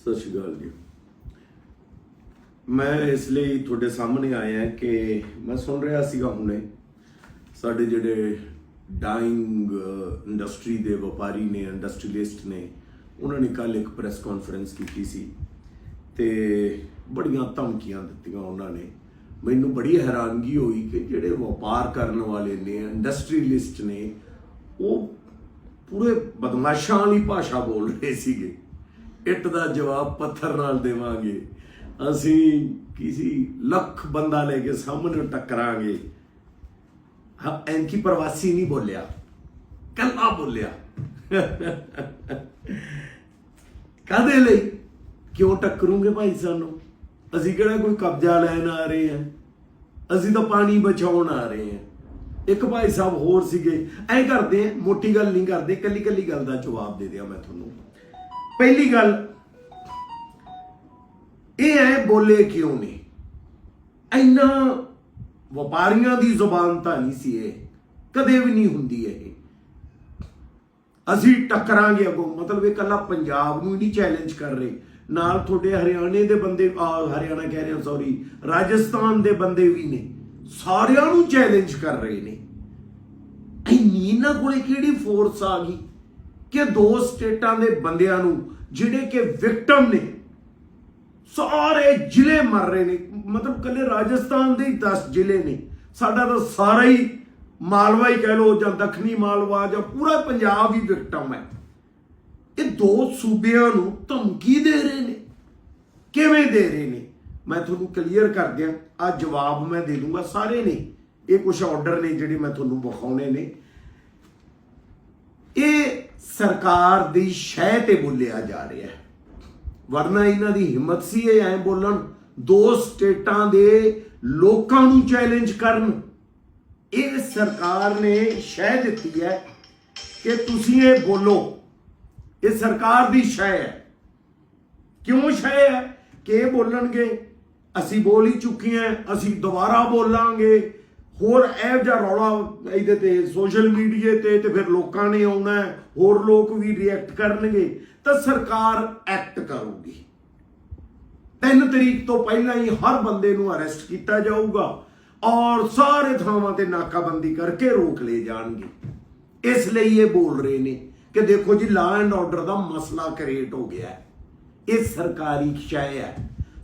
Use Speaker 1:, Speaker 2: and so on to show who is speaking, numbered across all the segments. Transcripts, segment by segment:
Speaker 1: ਸਤਿ ਸ਼੍ਰੀ ਅਕਾਲ ਜੀ। ਮੈਂ ਇਸ ਲਈ ਤੁਹਾਡੇ ਸਾਹਮਣੇ ਆਇਆ ਕਿ ਮੈਂ ਸੁਣ ਰਿਹਾ ਸੀਗਾ ਹੁਣੇ, ਸਾਡੇ ਜਿਹੜੇ ਡਾਈਂਗ ਇੰਡਸਟਰੀ ਦੇ ਵਪਾਰੀ ਨੇ ਇੰਡਸਟਰੀਲਿਸਟ ਨੇ, ਉਹਨਾਂ ਨੇ ਕੱਲ ਇੱਕ ਪ੍ਰੈਸ ਕਾਨਫਰੰਸ ਕੀਤੀ ਸੀ ਤੇ ਬੜੀਆਂ ਧਮਕੀਆਂ ਦਿੱਤੀਆਂ ਉਹਨਾਂ ਨੇ। ਮੈਨੂੰ ਬੜੀ ਹੈਰਾਨਗੀ ਹੋਈ ਕਿ ਜਿਹੜੇ ਵਪਾਰ ਕਰਨ ਵਾਲੇ ਨੇ ਇੰਡਸਟਰੀਲਿਸਟ ਨੇ, ਉਹ ਪੂਰੇ ਬਦਮਾਸ਼ਾਂ ਵਾਲੀ ਭਾਸ਼ਾ ਬੋਲ ਰਹੇ ਸੀਗੇ। ਇੱਟ ਦਾ ਜਵਾਬ ਪੱਥਰ ਨਾਲ ਦੇਵਾਂਗੇ। ਅਸੀਂ ਕਿਸੇ ਲੱਖ ਬੰਦਾ ਲੈ ਕੇ ਸਾਹਮਣੇ ਟੱਕਰਾਂਗੇ। ਹਾਂ, ਐਨਕੀ ਪ੍ਰਵਾਸੀ ਨਹੀਂ ਬੋਲਿਆ। ਕੱਲਾ ਬੋਲਿਆ। ਕਾਦੇ ਲਈ? ਕਿਉਂ ਟੱਕਰੂਗੇ ਭਾਈ ਸਾਨੂੰ? ਅਸੀਂ ਕਿਹੜਾ ਕੋਈ ਕਬਜ਼ਾ ਲੈਣ ਆ ਰਹੇ ਹਾਂ? ਅਸੀਂ ਤਾਂ ਪਾਣੀ ਬਚਾਉਣ ਆ ਰਹੇ ਹਾਂ। ਇੱਕ ਭਾਈ ਸਾਹਿਬ ਹੋਰ ਸੀਗੇ। ਐਂ ਕਰਦੇ ਆ, ਮੋਟੀ ਗੱਲ ਨਹੀਂ ਕਰਦੇ ਕੱਲੀ ਕੱਲੀ ਗੱਲ ਦਾ ਜਵਾਬ ਦੇ ਦਿਆਂ ਮੈਂ ਤੁਹਾਨੂੰ। ਪਹਿਲੀ ਗੱਲ, ਇਹ ਐ ਬੋਲੇ ਕਿਉਂ ਨਹੀਂ ਇੰਨਾ ਵਪਾਰੀਆਂ ਦੀ ਜ਼ੁਬਾਨ ਤਾਂ ਨਹੀਂ ਸੀ ਇਹ, ਕਦੇ ਵੀ ਨਹੀਂ ਹੁੰਦੀ ਇਹ। ਅਸੀਂ ਟੱਕਰਾਂਗੇ ਅੱਗੋਂ, ਮਤਲਬ ਇਹ ਕੱਲਾ ਪੰਜਾਬ ਨੂੰ ਨਹੀਂ ਚੈਲੰਜ ਕਰ ਰਹੇ। ਨਾਲ ਤੁਹਾਡੇ ਹਰਿਆਣੇ ਦੇ ਬੰਦੇ, ਆ, ਹਰਿਆਣਾ ਕਹਿ ਰਿਹਾ ਸੌਰੀ ਰਾਜਸਥਾਨ ਦੇ ਬੰਦੇ ਵੀ ਨੇ। ਸਾਰਿਆਂ ਨੂੰ ਚੈਲੰਜ ਕਰ ਰਹੇ ਨੇ। ਇੰਨੀ ਇਹਨਾਂ ਕੋਲੇ ਕਿਹੜੀ ਫੋਰਸ ਆ ਗਈ ਕਿ ਦੋ ਸਟੇਟਾਂ ਦੇ ਬੰਦਿਆਂ ਨੂੰ ਜਿਹੜੇ ਕਿ ਵਿਕਟਮ ਨੇ। ਸਾਰੇ ਜ਼ਿਲ੍ਹੇ ਮਰ ਰਹੇ ਨੇ। ਮਤਲਬ ਕੱਲੇ ਰਾਜਸਥਾਨ ਦੇ ਹੀ 10 ਜ਼ਿਲ੍ਹੇ ਨੇ। ਸਾਡਾ ਤਾਂ ਸਾਰਾ ਹੀ ਮਾਲਵਾ ਹੀ ਕਹਿ ਲੋ ਜਾਂ ਦੱਖਣੀ ਮਾਲਵਾ ਜਾਂ ਪੂਰਾ ਪੰਜਾਬ ਹੀ ਵਿਕਟਮ ਹੈ। ਇਹ ਦੋ ਸੂਬਿਆਂ ਨੂੰ ਧਮਕੀ ਦੇ ਰਹੇ ਨੇ। ਕਿਵੇਂ ਦੇ ਰਹੇ ਨੇ? ਮੈਂ ਤੁਹਾਨੂੰ ਕਲੀਅਰ ਕਰ ਦਿਆਂ ਆ ਜਵਾਬ ਮੈਂ ਦੇ ਦੂੰਗਾ। ਸਾਰੇ ਨੇ। ਇਹ ਕੁਝ ਆਰਡਰ ਨੇ ਜਿਹੜੇ ਮੈਂ ਤੁਹਾਨੂੰ ਵਿਖਾਉਣੇ ਨੇ। ਇਹ ਸਰਕਾਰ ਦੀ ਸ਼ਹਿ ਤੇ ਬੋਲਿਆ ਜਾ ਰਿਹਾ ਹੈ। ਵਰਨਾ ਇਹਨਾਂ ਦੀ ਹਿੰਮਤ ਸੀ ਇਹ ਐਂ ਬੋਲਣ, ਦੋ ਸਟੇਟਾਂ ਦੇ ਲੋਕਾਂ ਨੂੰ ਚੈਲੰਜ ਕਰਨ। ਇਹ ਸਰਕਾਰ ਨੇ ਸ਼ਹਿ ਦਿੱਤੀ ਹੈ ਕਿ ਤੁਸੀਂ ਇਹ ਬੋਲੋ, ਇਹ ਸਰਕਾਰ ਦੀ ਸ਼ਹਿ ਹੈ। ਕਿਉਂ ਸ਼ਹਿ ਹੈ? ਕਿ ਇਹ ਬੋਲਣਗੇ, ਅਸੀਂ ਬੋਲ ਹੀ ਚੁੱਕੇ ਹਾਂ ਅਸੀਂ ਦੁਬਾਰਾ ਬੋਲਾਂਗੇ ਹੋਰ ਇਹ ਜਿਹਾ ਰੌਲਾ ਇਹਦੇ ਤੇ ਸੋਸ਼ਲ ਮੀਡੀਆ ਤੇ ਤੇ ਫਿਰ ਲੋਕਾਂ ਨੇ ਆਉਣਾ ਹੋਰ ਲੋਕ ਵੀ ਰਿਐਕਟ ਕਰਨਗੇ, ਤਾਂ ਸਰਕਾਰ ਐਕਟ ਕਰੂਗੀ। 3 ਤਰੀਕ ਤੋਂ ਪਹਿਲਾਂ ਹੀ ਹਰ ਬੰਦੇ ਨੂੰ ਅਰੈਸਟ ਕੀਤਾ ਜਾਊਗਾ ਔਰ ਸਾਰੇ ਥਾਵਾਂ ਤੇ ਨਾਕਾਬੰਦੀ ਕਰਕੇ ਰੋਕ ਲਏ ਜਾਣਗੇ। ਇਸ ਲਈ ਇਹ ਬੋਲ ਰਹੇ ਨੇ ਕਿ ਦੇਖੋ ਜੀ ਲਾ ਐਂਡ ਆਰਡਰ ਦਾ ਮਸਲਾ ਕ੍ਰੀਏਟ ਹੋ ਗਿਆ ਇਹ ਸਰਕਾਰੀ ਸ਼ਾਇ ਹੈ।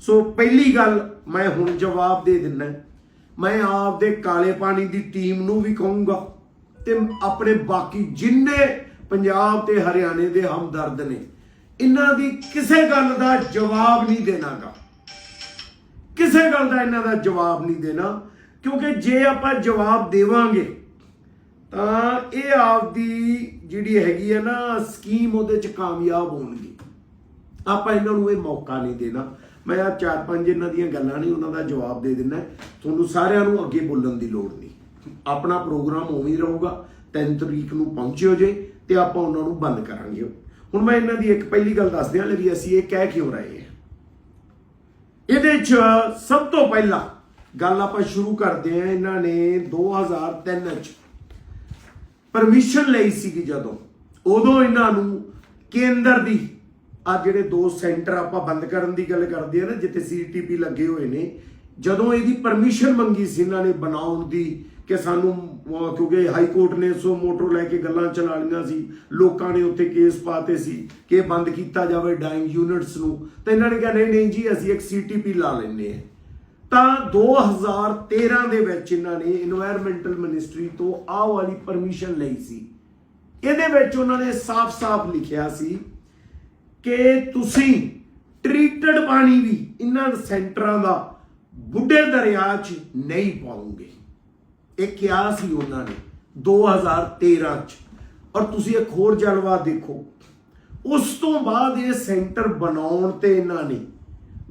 Speaker 1: ਸੋ ਪਹਿਲੀ ਗੱਲ ਮੈਂ ਹੁਣ ਜਵਾਬ ਦੇ ਦਿੰਨਾ ਮੈਂ ਆਪਦੇ ਕਾਲੇ ਪਾਣੀ ਦੀ ਟੀਮ ਨੂੰ ਵੀ ਕਹੂੰਗਾ ਤੇ ਆਪਣੇ ਬਾਕੀ ਜਿੰਨੇ ਪੰਜਾਬ ਤੇ ਹਰਿਆਣੇ ਦੇ ਹਮਦਰਦ ਨੇ, ਇਹਨਾਂ ਦੀ ਕਿਸੇ ਗੱਲ ਦਾ ਜਵਾਬ ਨਹੀਂ ਦੇਣਾਗਾ। ਕਿਸੇ ਗੱਲ ਦਾ ਇਹਨਾਂ ਦਾ ਜਵਾਬ ਨਹੀਂ ਦੇਣਾ, ਕਿਉਂਕਿ ਜੇ ਆਪਾਂ ਜਵਾਬ ਦੇਵਾਂਗੇ, ਤਾਂ ਇਹ ਆਪਦੀ ਜਿਹੜੀ ਹੈਗੀ ਹੈ ਨਾ ਸਕੀਮ ਉਹਦੇ ਚ ਕਾਮਯਾਬ ਹੋਣਗੇ। ਆਪਾਂ ਇਹਨਾਂ ਨੂੰ ਇਹ ਮੌਕਾ ਨਹੀਂ ਦੇਣਾ। ਮੈਂ ਆ ਚਾਰ ਪੰਜ ਇਹਨਾਂ ਦੀਆਂ ਗੱਲਾਂ ਨਹੀਂ, ਉਹਨਾਂ ਦਾ ਜਵਾਬ ਦੇ ਦਿੰਦਾ। ਤੁਹਾਨੂੰ ਸਾਰਿਆਂ ਨੂੰ ਅੱਗੇ ਬੋਲਣ ਦੀ ਲੋੜ ਨਹੀਂ। ਆਪਣਾ ਪ੍ਰੋਗਰਾਮ ਉਵੇਂ ਹੀ ਰਹੂਗਾ 3 ਤਰੀਕ ਨੂੰ ਪਹੁੰਚਿਓ ਜੇ, ਤੇ ਆਪਾਂ ਉਹਨਾਂ ਨੂੰ ਬੰਦ ਕਰਾਂਗੇ। ਹੁਣ ਮੈਂ ਇਹਨਾਂ ਦੀ ਇੱਕ ਪਹਿਲੀ ਗੱਲ ਦੱਸ ਦਿਆਂ ਲਈ ਅਸੀਂ ਇਹ ਕਹਿ ਕਿਉਂ ਰਹੇ ਹਾਂ। ਇਹਦੇ ਚ ਸਭ ਤੋਂ ਪਹਿਲਾਂ ਗੱਲ ਆਪਾਂ ਸ਼ੁਰੂ ਕਰਦੇ ਹਾਂ ਇਹਨਾਂ ਨੇ 2003 ਚ। ਪਰਮਿਸ਼ਨ ਲਈ ਸੀਗੀ ਜਦੋਂ। ਉਦੋਂ ਇਹਨਾਂ ਨੂੰ ਕੇਂਦਰ ਦੀ ਆ ਜਿਹੜੇ ਦੋ ਸੈਂਟਰ ਆਪਾਂ ਬੰਦ ਕਰਨ ਦੀ ਗੱਲ ਕਰਦੇ ਆ ਨਾ, ਜਿੱਥੇ ਸੀਟੀਪੀ ਲੱਗੇ ਹੋਏ ਨੇ, ਜਦੋਂ ਇਹਦੀ ਪਰਮਿਸ਼ਨ ਮੰਗੀ ਸੀ ਇਹਨਾਂ ਨੇ ਬਣਾਉਣ ਦੀ ਕਿ ਸਾਨੂੰ ਕਿਉਂਕਿ ਹਾਈ ਕੋਰਟ ਨੇ ਸੋ ਮੋਟਰ ਲੈ ਕੇ ਗੱਲਾਂ ਚਲਾ ਲੀਆਂ ਸੀ, ਲੋਕਾਂ ਨੇ ਉੱਥੇ ਕੇਸ ਪਾਤੇ ਸੀ ਕਿ ਬੰਦ ਕੀਤਾ ਜਾਵੇ ਡਾਈਂਗ ਯੂਨਿਟਸ ਨੂੰ, ਤੇ ਇਹਨਾਂ ਨੇ ਕਿਹਾ, ਨਹੀਂ ਨਹੀਂ ਜੀ, ਅਸੀਂ ਇੱਕ ਸੀਟੀਪੀ ਲਾ ਲੈਨੇ ਆ ਤਾਂ 2013 ਦੇ ਵਿੱਚ ਇਹਨਾਂ ਨੇ এনवायरमेंटल ਮਿਨਿਸਟਰੀ ਤੋਂ ਆਹ ਵਾਲੀ ਪਰਮਿਸ਼ਨ ਲਈ ਸੀ। ਇਹਦੇ ਵਿੱਚ ਉਹਨਾਂ ਨੇ ਸਾਫ਼-ਸਾਫ਼ ਲਿਖਿਆ ਸੀ ਕਿ ਤੁਸੀਂ ਟ੍ਰੀਟਡ ਪਾਣੀ ਵੀ ਇਹਨਾਂ ਸੈਂਟਰਾਂ ਦਾ ਬੁੱਢੇ ਦਰਿਆ 'ਚ ਨਹੀਂ ਪਾਉਂਗੇ। ਇਹ ਕਿਹਾ ਸੀ ਉਹਨਾਂ ਨੇ 2013 'ਚ। ਔਰ ਤੁਸੀਂ ਇੱਕ ਹੋਰ ਜਲਵਾ ਦੇਖੋ। ਉਸ ਤੋਂ ਬਾਅਦ ਇਹ ਸੈਂਟਰ ਬਣਾਉਣ ਤੇ ਇਹਨਾਂ ਨੇ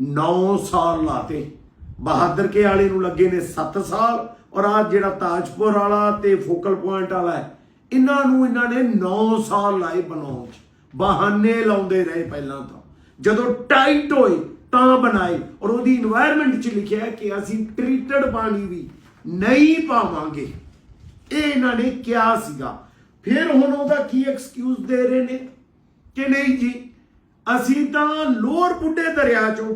Speaker 1: 9 ਸਾਲ ਲਾਤੇ। ਬਹਾਦਰ ਕੇ ਵਾਲੇ ਨੂੰ ਲੱਗੇ ਨੇ 7 ਸਾਲ। ਔਰ ਆ ਜਿਹੜਾ ਤਾਜਪੁਰ ਵਾਲਾ ਤੇ ਫੋਕਲ ਪੁਆਇੰਟ ਵਾਲਾ ਹੈ ਇਹਨਾਂ ਨੂੰ ਇਹਨਾਂ ਨੇ 9 ਸਾਲ ਲਾਏ ਬਣਾਉਣ 'ਚ। ਬਹਾਨੇ ਲਾਉਂਦੇ ਰਹੇ ਪਹਿਲਾਂ ਤਾਂ। ਜਦੋਂ ਟਾਈਟ ਹੋਏ, ਤਾਂ ਬਣਾਏ। ਔਰ ਉਹਦੀ এনवायरमेंट 'ਚ ਲਿਖਿਆ ਕਿ ਅਸੀਂ ਟ੍ਰੀਟਡ ਪਾਣੀ ਵੀ ਨਹੀਂ ਪਾਵਾਂਗੇ। ਇਹ ਇਹਨਾਂ ਨੇ ਕਿਹਾ ਸੀਗਾ। ਫਿਰ ਹੁਣ ਉਹਦਾ ਕੀ ਐਕਸਕਿਊਜ਼ ਦੇ ਰਹੇ ਨੇ? ਕਿ ਨਹੀਂ ਜੀ, ਅਸੀਂ ਤਾਂ ਲੋਅਰ ਬੁੱਢੇ ਦਰਿਆ 'ਚੋਂ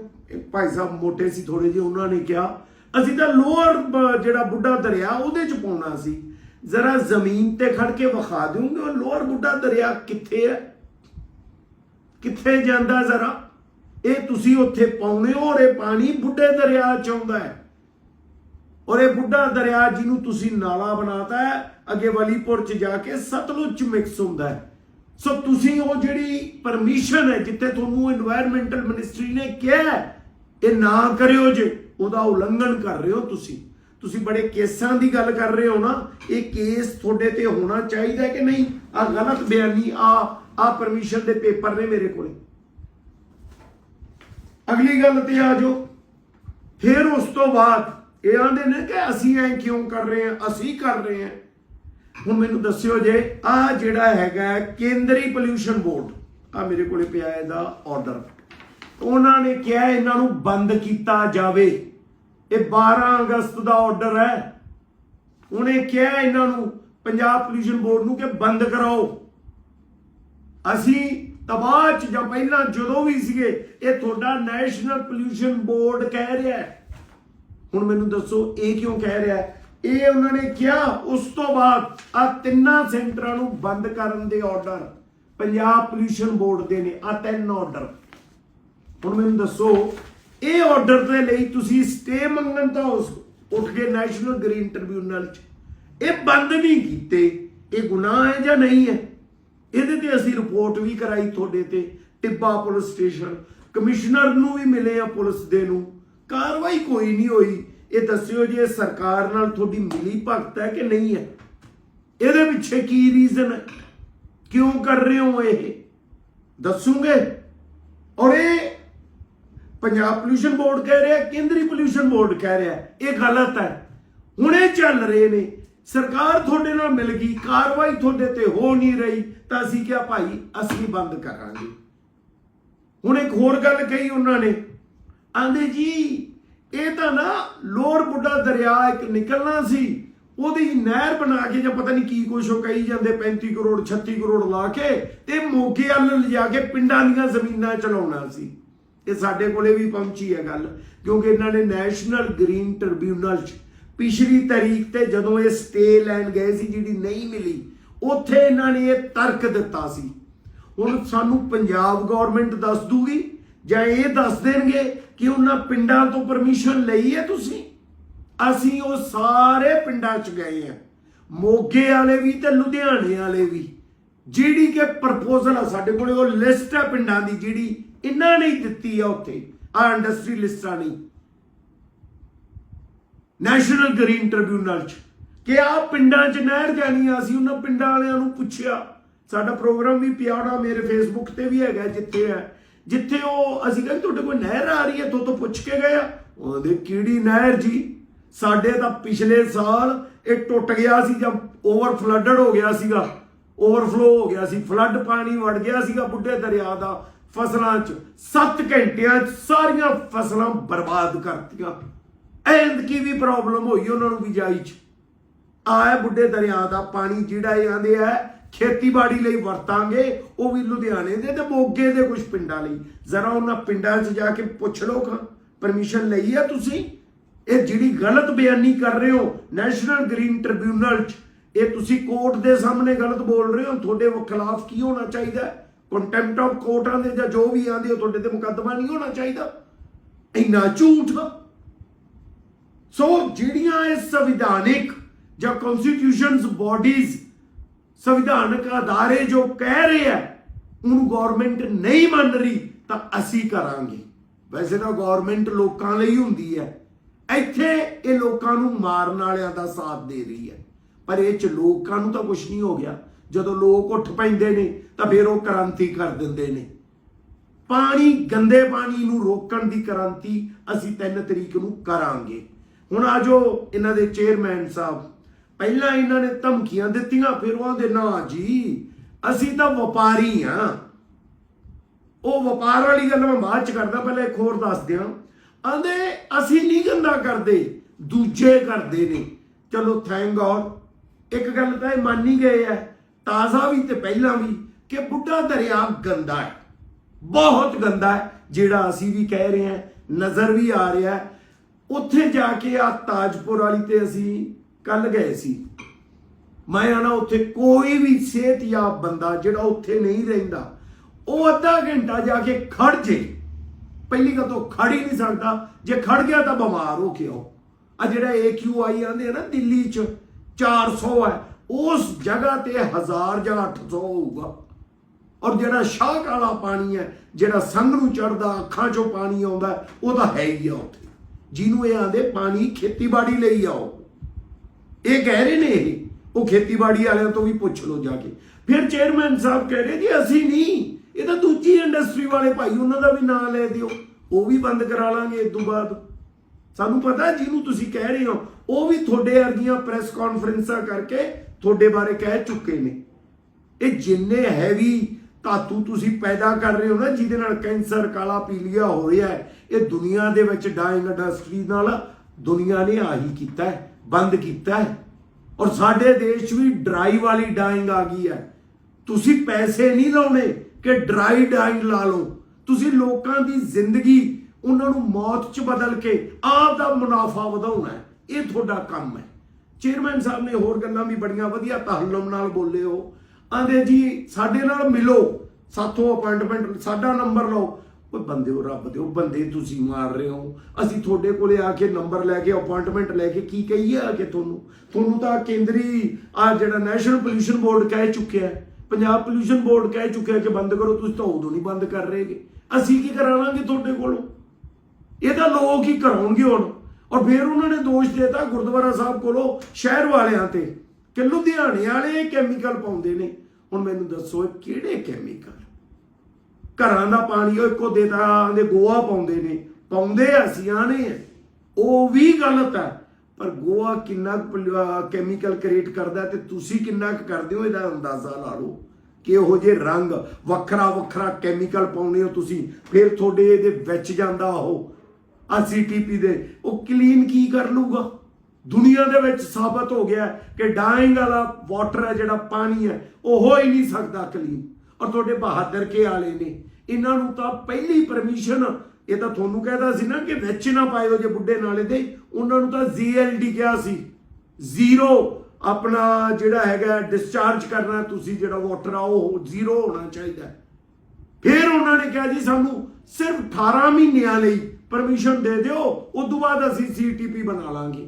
Speaker 1: ਭਾਈ ਸਾਹਿਬ ਮੋਟੇ ਸੀ ਥੋੜੇ ਜਿਹੇ ਉਹਨਾਂ ਨੇ ਕਿਹਾ, ਅਸੀਂ ਤਾਂ ਲੋਅਰ ਜਿਹੜਾ ਬੁੱਢਾ ਦਰਿਆ, ਉਹਦੇ 'ਚ ਪਾਉਣਾ ਸੀ। ਜ਼ਰਾ ਜ਼ਮੀਨ ਤੇ ਖੜ ਕੇ ਵਿਖਾ ਦਿਉਂਗੇ ਉਹ ਲੋਅਰ ਬੁੱਢਾ ਦਰਿਆ ਕਿੱਥੇ ਹੈ? ਕਿੱਥੇ ਜਾਂਦਾ ਜ਼ਰਾ? ਇਹ ਤੁਸੀਂ ਉੱਥੇ ਪਾਉਣੇ ਹੋ ਔਰ ਪਾਣੀ ਬੁੱਢੇ ਦਰਿਆ ਚ ਆਉਂਦਾ ਹੈ। ਔਰ ਇਹ ਬੁੱਢਾ ਦਰਿਆ ਜਿਹਨੂੰ ਤੁਸੀਂ ਨਾਲਾ ਬਣਾਤਾ ਹੈ, ਅੱਗੇ ਵਲੀਪੁਰ ਚ ਜਾ ਕੇ ਸਤਲੁਜ ਚ ਮਿਕਸ ਹੁੰਦਾ ਹੈ। ਸੋ ਤੁਸੀਂ ਉਹ ਜਿਹੜੀ ਪਰਮਿਸ਼ਨ ਹੈ, ਜਿੱਥੇ ਤੁਹਾਨੂੰ এনवायरमेंटਲ ਮਿਨਿਸਟਰੀ ਨੇ ਕਿਹਾ ਇਹ ਨਾ ਕਰਿਓ ਜੇ, ਉਹਦਾ ਉਲੰਘਣ ਕਰ ਰਹੇ ਹੋ ਤੁਸੀਂ। ਤੁਸੀਂ ਬੜੇ ਕੇਸਾਂ ਦੀ ਗੱਲ ਕਰ ਰਹੇ ਹੋ ਨਾ, ਇਹ ਕੇਸ ਤੁਹਾਡੇ ਤੇ ਹੋਣਾ ਚਾਹੀਦਾ ਕਿ ਨਹੀਂ? ਆ ਗਲਤ ਬਿਆਨੀ ਆ ਆ ਪਰਮਿਸ਼ਨ ਦੇ ਪੇਪਰ ਨੇ ਮੇਰੇ ਕੋਲੇ। ਅਗਲੀ ਗੱਲ ਤੇ ਆ ਜਾਓ। ਫਿਰ ਉਸ ਤੋਂ ਬਾਅਦ ਇਹ ਆਂਦੇ ਨੇ ਕਿ ਅਸੀਂ ਐ ਕਿਉਂ ਕਰ ਰਹੇ ਹਾਂ? ਅਸੀਂ ਕਰ ਰਹੇ ਹਾਂ। ਹੁਣ ਮੈਨੂੰ ਦੱਸਿਓ ਜੇ ਆ ਜਿਹੜਾ ਹੈਗਾ ਕੇਂਦਰੀ ਪੋਲਿਊਸ਼ਨ ਬੋਰਡ ਆ ਮੇਰੇ ਕੋਲੇ ਪਿਆ ਇਹਦਾ ਆਰਡਰ ਉਹਨਾਂ ਨੇ ਕਿਹਾ ਇਹਨਾਂ ਨੂੰ ਬੰਦ ਕੀਤਾ ਜਾਵੇ। ਇਹ 12 ਅਗਸਤ ਦਾ ਆਰਡਰ ਹੈ। ਉਹਨੇ ਕਿਹਾ ਇਹਨਾਂ ਨੂੰ, ਪੰਜਾਬ ਪੋਲਿਊਸ਼ਨ ਬੋਰਡ ਨੂੰ ਕਿ ਬੰਦ ਕਰਾਓ। ਅਸੀਂ ਤਬਾਹ ਚ ਜਾਂ ਪਹਿਲਾਂ ਜਦੋਂ ਵੀ ਸੀਗੇ, ਇਹ ਤੁਹਾਡਾ ਨੈਸ਼ਨਲ ਪੋਲਿਊਸ਼ਨ ਬੋਰਡ ਕਹਿ ਰਿਹਾ ਹੁਣ ਮੈਨੂੰ ਦੱਸੋ, ਇਹ ਕਿਉਂ ਕਹਿ ਰਿਹਾ ਇਹ ਉਹਨਾਂ ਨੇ ਕਿਹਾ, ਉਸ ਤੋਂ ਬਾਅਦ ਆ ਤਿੰਨਾਂ ਸੈਂਟਰਾਂ ਨੂੰ ਬੰਦ ਕਰਨ ਦੇ ਆਰਡਰ ਪੰਜਾਬ ਪੋਲਿਊਸ਼ਨ ਬੋਰਡ ਦੇ ਨੇ ਆ ਤਿੰਨ ਆਰਡਰ ਹੁਣ ਮੈਨੂੰ ਦੱਸੋ, ਇਹ ਆਰਡਰ ਦੇ ਲਈ ਤੁਸੀਂ ਸਟੇ ਮੰਗਣ ਤਾਂ ਉਸ ਉੱਠ ਕੇ ਨੈਸ਼ਨਲ ਗ੍ਰੀਨ ਟ੍ਰਿਬਿਊਨਲ ਚ। ਇਹ ਬੰਦ ਨਹੀਂ ਕੀਤੇ, ਇਹ ਗੁਨਾਹ ਹੈ ਜਾਂ ਨਹੀਂ ਹੈ? ਇਹਦੇ ਤੇ ਅਸੀਂ ਰਿਪੋਰਟ ਵੀ ਕਰਾਈ ਤੁਹਾਡੇ ਤੇ, ਟਿੱਬਾ ਪੁਲਿਸ ਸਟੇਸ਼ਨ। ਕਮਿਸ਼ਨਰ ਨੂੰ ਵੀ ਮਿਲੇ ਆ ਪੁਲਿਸ ਦੇ ਨੂੰ। ਕਾਰਵਾਈ ਕੋਈ ਨਹੀਂ ਹੋਈ। ਇਹ ਦੱਸਿਓ ਜੀ, ਇਹ ਸਰਕਾਰ ਨਾਲ ਤੁਹਾਡੀ ਮਿਲੀ ਭਗਤ ਹੈ ਕਿ ਨਹੀਂ ਹੈ? ਇਹਦੇ ਪਿੱਛੇ ਕੀ ਰੀਜ਼ਨ ਹੈ? ਕਿਉਂ ਕਰ ਰਹੇ ਹੋ ਇਹ? ਦੱਸੂਗੇ? ਔਰ ਇਹ ਪੰਜਾਬ ਪੋਲਿਊਸ਼ਨ ਬੋਰਡ ਕਹਿ ਰਿਹਾ, ਕੇਂਦਰੀ ਪੋਲਿਊਸ਼ਨ ਬੋਰਡ ਕਹਿ ਰਿਹਾ, ਇਹ ਗਲਤ ਹੈ। ਹੁਣ ਇਹ ਚੱਲ ਰਹੇ ਨੇ। ਸਰਕਾਰ ਤੁਹਾਡੇ ਨਾਲ ਮਿਲ ਗਈ, ਕਾਰਵਾਈ ਤੁਹਾਡੇ ਤੇ ਹੋ ਨਹੀਂ ਰਹੀ, ਤਾਂ ਅਸੀਂ ਕਿਹਾ ਭਾਈ, ਅਸੀਂ ਬੰਦ ਕਰਾਂਗੇ। ਹੁਣ ਇੱਕ ਹੋਰ ਗੱਲ ਕਹੀ ਉਹਨਾਂ ਨੇ, ਆਂਦੇ ਜੀ, ਇਹ ਤਾਂ ਨਾ ਲੋਰ ਬੁੱਢਾ ਦਰਿਆ ਇੱਕ ਨਿਕਲਣਾ ਸੀ, ਉਹਦੀ ਨਹਿਰ ਬਣਾ ਕੇ ਜਾਂ ਪਤਾ ਨਹੀਂ ਕੀ ਕੁਛ ਉਹ ਕਹੀ ਜਾਂਦੇ 35 ਕਰੋੜ 36 ਕਰੋੜ ਲਾ ਕੇ ਤੇ ਮੋਗੇ ਵੱਲ ਲਿਜਾ ਕੇ ਪਿੰਡਾਂ ਦੀਆਂ ਜ਼ਮੀਨਾਂ ਚਲਾਉਣਾ ਸੀ। ਇਹ ਸਾਡੇ ਕੋਲੇ ਵੀ ਪਹੁੰਚੀ ਹੈ ਗੱਲ, ਕਿਉਂਕਿ ਇਹਨਾਂ ਨੇ ਨੈਸ਼ਨਲ ਗ੍ਰੀਨ ਟ੍ਰਿਬਿਊਨਲ ਚ ਪਿਛਲੀ ਤਾਰੀਖ ਤੇ ਜਦੋਂ ਇਹ ਸਟੇ ਲੈਣ ਗਏ ਸੀ ਜਿਹੜੀ ਨਹੀਂ ਮਿਲੀ, ਉੱਥੇ ਇਹਨਾਂ ਨੇ ਇਹ ਤਰਕ ਦਿੱਤਾ ਸੀ। ਹੁਣ ਸਾਨੂੰ ਪੰਜਾਬ ਗਵਰਨਮੈਂਟ ਦੱਸ ਦੂਗੀ ਜਾਂ ਇਹ ਦੱਸ ਦੇਣਗੇ ਕਿ ਉਹਨਾਂ ਪਿੰਡਾਂ ਤੋਂ ਪਰਮਿਸ਼ਨ ਲਈ ਹੈ ਤੁਸੀਂ? ਅਸੀਂ ਉਹ ਸਾਰੇ ਪਿੰਡਾਂ 'ਚ ਗਏ ਆ ਮੋਗੇ ਵਾਲੇ ਵੀ ਤੇ ਲੁਧਿਆਣੇ ਵਾਲੇ ਵੀ। ਜਿਹੜੀ ਕਿ ਪ੍ਰਪੋਜ਼ਲ ਆ ਸਾਡੇ ਕੋਲੇ, ਉਹ ਲਿਸਟ ਹੈ ਪਿੰਡਾਂ ਦੀ ਜਿਹੜੀ ਇਹਨਾਂ ਨੇ ਦਿੱਤੀ ਆ ਉੱਥੇ। ਆ ਇੰਡਸਟਰੀ ਲਿਸਟਾਂ ਨਹੀਂ ਨੈਸ਼ਨਲ ਗ੍ਰੀਨ ਟ੍ਰਿਬਿਊਨਲ ਚ, ਕਿ ਆ ਪਿੰਡਾਂ ਚ ਨਹਿਰ ਜਾਣੀ ਆ, ਅਸੀਂ ਉਹਨਾਂ ਪਿੰਡਾਂ ਵਾਲਿਆਂ ਨੂੰ ਪੁੱਛਿਆ। ਸਾਡਾ ਪ੍ਰੋਗਰਾਮ ਵੀ ਪਿਆੜਾ ਮੇਰੇ ਫੇਸਬੁੱਕ ਤੇ ਵੀ ਹੈਗਾ ਜਿੱਥੇ ਹੈ। ਜਿੱਥੇ ਉਹ, ਅਸੀਂ ਕਹਿੰਦੇ ਤੁਹਾਡੇ ਕੋਲ ਨਹਿਰ ਆ ਰਹੀ ਹੈ ਤੋਂ ਤੋਂ ਪੁੱਛ ਕੇ ਗਏ ਆ। ਉਹਦੇ ਕਿਹੜੀ ਨਹਿਰ ਜੀ? ਸਾਡੇ ਤਾਂ ਪਿਛਲੇ ਸਾਲ ਇਹ ਟੁੱਟ ਗਿਆ ਸੀ ਜਾਂ ਓਵਰ ਫਲੱਡਡ ਹੋ ਗਿਆ ਸੀਗਾ। ਓਵਰਫਲੋ ਹੋ ਗਿਆ ਸੀ ਫਲੱਡ ਪਾਣੀ ਵੜ ਗਿਆ ਸੀਗਾ ਬੁੱਢੇ ਦਰਿਆ ਦਾ ਫਸਲਾਂ 'ਚ। 7 ਘੰਟਿਆਂ 'ਚ ਸਾਰੀਆਂ ਫਸਲਾਂ ਬਰਬਾਦ ਕਰਤੀਆਂ। ਐਂਦ ਕੀ ਵੀ ਪ੍ਰੋਬਲਮ ਹੋਈ ਉਹਨਾਂ ਨੂੰ ਬਿਜਾਈ 'ਚ। ਆਇਆ ਬੁੱਢੇ ਦਰਿਆ ਦਾ ਪਾਣੀ ਜਿਹੜਾ ਇਹ ਆਂਦੇ ਆ, ਖੇਤੀਬਾੜੀ ਲਈ ਵਰਤਾਂਗੇ, ਉਹ ਵੀ ਲੁਧਿਆਣੇ ਦੇ ਤੇ ਮੋਗੇ ਦੇ ਕੁਝ ਪਿੰਡਾਂ ਲਈ। ਜ਼ਰਾ ਉਹਨਾਂ ਪਿੰਡਾਂ 'ਚ ਜਾ ਕੇ ਪੁੱਛ ਲਓ ਖਾਂ ਪਰਮਿਸ਼ਨ ਲਈ ਆ ਤੁਸੀਂ। ਇਹ ਜਿਹੜੀ ਗਲਤ ਬਿਆਨੀ ਕਰ ਰਹੇ ਹੋ ਨੈਸ਼ਨਲ ਗ੍ਰੀਨ ਟ੍ਰਿਬਿਊਨਲ 'ਚ, ਇਹ ਤੁਸੀਂ ਕੋਰਟ ਦੇ ਸਾਹਮਣੇ ਗਲਤ ਬੋਲ ਰਹੇ ਹੋ, ਤੁਹਾਡੇ ਖਿਲਾਫ ਕੀ ਹੋਣਾ ਚਾਹੀਦਾ? ਕੰਟੈਂਪਟ ਆਫ ਕੋਰਟਾਂ ਦੇ ਜਾਂ ਜੋ ਵੀ ਆਂਦੇ ਹੋ, ਤੁਹਾਡੇ ਤੇ ਮੁਕੱਦਮਾ ਨਹੀਂ ਹੋਣਾ ਚਾਹੀਦਾ। ਇੰਨਾ ਝੂਠ ਸੋ ਜਿਹੜੀਆਂ ਇਹ ਸੰਵਿਧਾਨਿਕ ਜਾਂ ਕਨਸਟੀਟਿਊਸ਼ਨਸ ਬਾਡੀਜ਼ ਸੰਵਿਧਾਨਕ ਅਦਾਰੇ ਜੋ ਕਹਿ ਰਹੇ ਆ, ਉਹਨੂੰ ਗਵਰਨਮੈਂਟ ਨਹੀਂ ਮੰਨ ਰਹੀ, ਤਾਂ ਅਸੀਂ ਕਰਾਂਗੇ। ਵੈਸੇ ਤਾਂ ਗਵਰਨਮੈਂਟ ਲੋਕਾਂ ਲਈ ਹੁੰਦੀ ਹੈ। ਇੱਥੇ ਇਹ ਲੋਕਾਂ ਨੂੰ ਮਾਰਨ ਵਾਲਿਆਂ ਦਾ ਸਾਥ ਦੇ ਰਹੀ ਹੈ। ਪਰ ਇਹ ਚ ਲੋਕਾਂ ਨੂੰ ਤਾਂ ਕੁਝ ਨਹੀਂ ਹੋ ਗਿਆ। ਜਦੋਂ ਲੋਕ ਉੱਠ ਪੈਂਦੇ ਨੇ, ਤਾਂ ਫਿਰ ਉਹ ਕ੍ਰਾਂਤੀ ਕਰ ਦਿੰਦੇ ਨੇ। ਪਾਣੀ, ਗੰਦੇ ਪਾਣੀ ਨੂੰ ਰੋਕਣ ਦੀ ਕ੍ਰਾਂਤੀ ਅਸੀਂ 3 ਤਰੀਕ ਨੂੰ ਕਰਾਂਗੇ। ਹੁਣ ਆ ਆਜੋ ਇਹਨਾਂ ਦੇ ਚੇਅਰਮੈਨ ਸਾਹਿਬ। ਪਹਿਲਾਂ ਇਹਨਾਂ ਨੇ ਧਮਕੀਆਂ ਦਿੱਤੀਆਂ, ਫਿਰ ਉਹ ਆਂਦੇ ਨਾ ਜੀ, ਅਸੀਂ ਤਾਂ ਵਪਾਰੀ ਆ। ਉਹ ਵਪਾਰ ਵਾਲੀ ਗੱਲ ਮੈਂ ਬਾਅਦ ਚ ਕਰਦਾ, ਪਹਿਲਾਂ ਇੱਕ ਹੋਰ ਦੱਸ ਦਿਆਂ। ਆਂਦੇ ਅਸੀਂ ਨਹੀਂ ਗੰਦਾ ਕਰਦੇ, ਦੂਜੇ ਕਰਦੇ ਨੇ। ਚਲੋ ਥੈਂਕ ਗॉड ਇੱਕ ਗੱਲ ਤਾਂ ਇਹ ਮੰਨ ਹੀ ਗਏ ਆ, ਤਾਜ਼ਾ ਵੀ ਤੇ ਪਹਿਲਾਂ ਵੀ, ਕਿ ਬੁੱਢਾ ਦਰਿਆ ਗੰਦਾ ਹੈ। ਬਹੁਤ ਗੰਦਾ ਹੈ, ਜਿਹੜਾ ਅਸੀਂ ਵੀ ਕਹਿ ਰਹੇ ਹਾਂ, ਨਜ਼ਰ ਵੀ ਆ ਰਿਹਾ ਹੈ। ਉੱਥੇ ਜਾ ਕੇ ਆ ਤਾਜਪੁਰ ਵਾਲੀ ਤੇ ਅਸੀਂ ਕੱਲ ਗਏ ਸੀ। ਮੈਂ ਆਣਾ ਉੱਥੇ ਕੋਈ ਵੀ ਸਿਹਤਯਾਬ ਬੰਦਾ ਜਿਹੜਾ ਉੱਥੇ ਨਹੀਂ ਰਹਿੰਦਾ, ਉਹ ਅੱਧਾ ਘੰਟਾ ਜਾ ਕੇ ਖੜ ਜੇ। ਪਹਿਲੀ ਗੱਲ ਤੋਂ ਖੜ ਹੀ ਨਹੀਂ ਸਕਦਾ। ਜੇ ਖੜ ਗਿਆ ਤਾਂ ਬਿਮਾਰ ਹੋ ਕੇ ਆਓ। ਆ ਜਿਹੜਾ AQI ਆਂਦੇ ਆ ਨਾ ਦਿੱਲੀ ਚ 400 ਹੈ ਉਸ ਜਗ੍ਹਾ ਤੇ 1000 ਜਾਂ 800 ਹੋਊਗਾ। ਔਰ ਜਿਹੜਾ ਸ਼ਾਹ ਕਾਲਾ ਪਾਣੀ ਹੈ, ਜਿਹੜਾ ਸੰਘ ਨੂੰ ਚੜਦਾ ਅੱਖਾਂ ਚੋਂ ਪਾਣੀ ਆਉਂਦਾ, ਉਹ ਤਾਂ ਹੈ ਹੀ ਆ ਉੱਥੇ। ਜਿਹਨੂੰ ਇਹ ਆਂਦੇ ਪਾਣੀ ਖੇਤੀਬਾੜੀ ਲਈ ਆਓ। ਇਹ ਕਹਿ ਰਹੇ ਨੇ ਇਹ, ਉਹ ਖੇਤੀਬਾੜੀ ਵਾਲਿਆਂ ਤੋਂ ਵੀ ਪੁੱਛ ਲਓ ਜਾ ਕੇ। ਫਿਰ ਚੇਅਰਮੈਨ ਸਾਹਿਬ ਕਹਿ ਰਹੇ ਜੀ ਅਸੀਂ ਨਹੀਂ, ਇਹ ਤਾਂ ਦੂਜੀ ਇੰਡਸਟਰੀ ਵਾਲੇ ਭਾਈ, ਉਹਨਾਂ ਦਾ ਵੀ ਨਾਂ ਲੈ ਦਿਓ। ਉਹ ਵੀ ਬੰਦ ਕਰਾ ਲਾਂਗੇ ਇਸ ਤੋਂ ਬਾਅਦ। ਸਾਨੂੰ ਪਤਾ ਜਿਹਨੂੰ ਤੁਸੀਂ ਕਹਿ ਰਹੇ ਹੋ, ਉਹ ਵੀ ਤੁਹਾਡੇ ਵਰਗੀਆਂ ਪ੍ਰੈਸ ਕਾਨਫਰੰਸਾਂ ਕਰਕੇ ਤੁਹਾਡੇ ਬਾਰੇ ਕਹਿ ਚੁੱਕੇ ਨੇ। ਇਹ ਜਿੰਨੇ ਹੈਵੀ ਧਾਤੂ ਤੁਸੀਂ ਪੈਦਾ ਕਰ ਰਹੇ ਹੋ ਨਾ, ਜਿਹਦੇ ਨਾਲ ਕੈਂਸਰ, ਕਾਲਾ ਪੀਲੀਆ ਹੋ ਰਿਹਾ ਹੈ ਇਹ ਦੁਨੀਆ ਦੇ ਵਿੱਚ ਡਾਈਂਗ ਇੰਡਸਟਰੀ ਨਾਲ ਦੁਨੀਆ ਨੇ ਆਹੀ ਕੀਤਾ ਹੈ, ਬੰਦ ਕੀਤਾ ਹੈ। ਔਰ ਸਾਡੇ ਦੇਸ਼ ਵੀ ਡਰਾਈ ਵਾਲੀ ਡਾਈਂਗ ਆ ਗਈ ਹੈ। ਤੁਸੀਂ ਪੈਸੇ ਨਹੀਂ ਲਾਉਣੇ ਕਿ ਡਰਾਈ ਡਾਈਂਗ ਲਾ ਲਓ। ਤੁਸੀਂ ਲੋਕਾਂ ਦੀ ਜ਼ਿੰਦਗੀ, ਉਹਨਾਂ ਨੂੰ ਮੌਤ 'ਚ ਬਦਲ ਕੇ ਆਪ ਦਾ ਮੁਨਾਫਾ ਵਧਾਉਣਾ ਹੈ। ਇਹ ਤੁਹਾਡਾ ਕੰਮ ਹੈ। ਚੇਅਰਮੈਨ ਸਾਹਿਬ ਨੇ ਹੋਰ ਗੱਲਾਂ ਵੀ ਬੜੀਆਂ ਵਧੀਆ ਤਹੱਲਮ ਨਾਲ ਬੋਲੇ ਹੋ। ਆਂਦੇ ਜੀ, ਸਾਡੇ ਨਾਲ ਮਿਲੋ। ਸਾਥੋਂ ਅਪਾਇੰਟਮੈਂਟ ਸਾਡਾ ਨੰਬਰ ਲਓ। ਓਏ ਬੰਦੇ ਉਹ ਰੱਬ ਦੇ ਉਹ ਬੰਦੇ ਤੁਸੀਂ ਮਾਰ ਰਹੇ ਹੋ। ਅਸੀਂ ਤੁਹਾਡੇ ਕੋਲੇ ਆ ਕੇ ਨੰਬਰ ਲੈ ਕੇ ਅਪਾਇੰਟਮੈਂਟ ਲੈ ਕੇ ਕੀ ਕਹੀਏ ਆ ਕੇ ਤੁਹਾਨੂੰ? ਤੁਹਾਨੂੰ ਤਾਂ ਕੇਂਦਰੀ ਆ ਜਿਹੜਾ ਨੈਸ਼ਨਲ ਪੋਲੂਸ਼ਨ ਬੋਰਡ ਕਹਿ ਚੁੱਕਿਆ ਪੰਜਾਬ ਪੋਲੂਸ਼ਨ ਬੋਰਡ ਕਹਿ ਚੁੱਕਿਆ ਕਿ ਬੰਦ ਕਰੋ, ਤੁਸੀਂ ਤਾਂ ਉਦੋਂ ਨਹੀਂ ਬੰਦ ਕਰ ਰਹੇਗੇ ਅਸੀਂ ਕੀ ਕਰਾਵਾਂਗੇ ਤੁਹਾਡੇ ਕੋਲੋਂ? ਇਹ ਤਾਂ ਲੋਕ ਹੀ ਕਰਾਉਣਗੇ ਹੁਣ। ਔਰ ਫਿਰ ਉਹਨਾਂ ਨੇ ਦੋਸ਼ ਦੇਤਾ ਗੁਰਦੁਆਰਾ ਸਾਹਿਬ ਕੋਲੋਂ ਸ਼ਹਿਰ ਵਾਲਿਆਂ ਤੇ। ਕਿ ਲੁਧਿਆਣੇ ਵਾਲੇ ਕੈਮੀਕਲ ਪਾਉਂਦੇ ਨੇ। ਹੁਣ ਮੈਨੂੰ ਦੱਸੋ ਇਹ ਕਿਹੜੇ ਕੈਮੀਕਲ ਘਰਾਂ ਦਾ ਪਾਣੀ ਉਹ ਇੱਕੋ ਦੇਤਾ ਦੇ ਗੋਆ ਪਾਉਂਦੇ ਨੇ। ਪਾਉਂਦੇ ਅਸੀਂ ਆਣੇ ਉਹ ਵੀ ਗਲਤ ਹੈ ਪਰ ਗੋਆ ਕਿੰਨਾ ਕੈਮੀਕਲ ਕ੍ਰੀਏਟ ਕਰਦਾ ਤੇ ਤੁਸੀਂ ਕਿੰਨਾ ਕੁ ਕਰਦੇ ਹੋ, ਇਹਦਾ ਅੰਦਾਜ਼ਾ ਲਾ ਲਓ। ਕਿ ਉਹੋ ਜੇ ਰੰਗ, ਵੱਖਰਾ ਵੱਖਰਾ ਕੈਮੀਕਲ ਪਾਉਣੇ ਹੋ ਤੁਸੀਂ। ਫਿਰ ਤੁਹਾਡੇ ਇਹਦੇ ਵਿੱਚ ਜਾਂਦਾ ਉਹ। ਆ ਸੀਟੀਪੀ ਦੇ। ਉਹ ਕਲੀਨ ਕੀ ਕਰ ਲੂਗਾ ਦੁਨੀਆ ਦੇ ਵਿੱਚ ਸਾਬਤ ਹੋ ਗਿਆ ਕਿ ਡਾਇੰਗ ਵਾਲਾ ਵਾਟਰ ਹੈ ਜਿਹੜਾ ਪਾਣੀ ਹੈ, ਉਹ ਹੋ ਹੀ ਨਹੀਂ ਸਕਦਾ ਕਲੀਨ। ਔਰ ਤੁਹਾਡੇ ਬਹਾਦਰ ਕੇ ਵਾਲੇ ਨੇ, ਇਹਨਾਂ ਨੂੰ ਤਾਂ ਪਹਿਲੀ ਪਰਮਿਸ਼ਨ ਇਹ ਤਾਂ ਤੁਹਾਨੂੰ ਕਹਿਦਾ ਸੀ ਨਾ ਕਿ ਵਿੱਚ ਨਾ ਪਾਇਓ ਜੇ ਬੁੱਢੇ ਨਾਲੇ ਦੇ, ਉਹਨਾਂ ਨੂੰ ਤਾਂ ਜ਼ੀਐਲਡੀ ਕਿਹਾ ਸੀ। ਜ਼ੀਰੋ ਆਪਣਾ ਜਿਹੜਾ ਹੈਗਾ ਡਿਸਚਾਰਜ ਕਰਨਾ, ਤੁਸੀਂ ਜਿਹੜਾ ਵਾਟਰ ਆ, ਉਹ ਜ਼ੀਰੋ ਹੋਣਾ ਚਾਹੀਦਾ ਫਿਰ ਉਹਨਾਂ ਨੇ ਕਿਹਾ ਜੀ, ਸਾਨੂੰ ਸਿਰਫ 18 ਮਹੀਨਿਆਂ ਲਈ ਪਰਮਿਸ਼ਨ ਦੇ ਦਿਓ ਉਸ ਤੋਂ ਬਾਅਦ ਅਸੀਂ ਸੀਟੀਪੀ ਬਣਾ ਲਾਂਗੇ।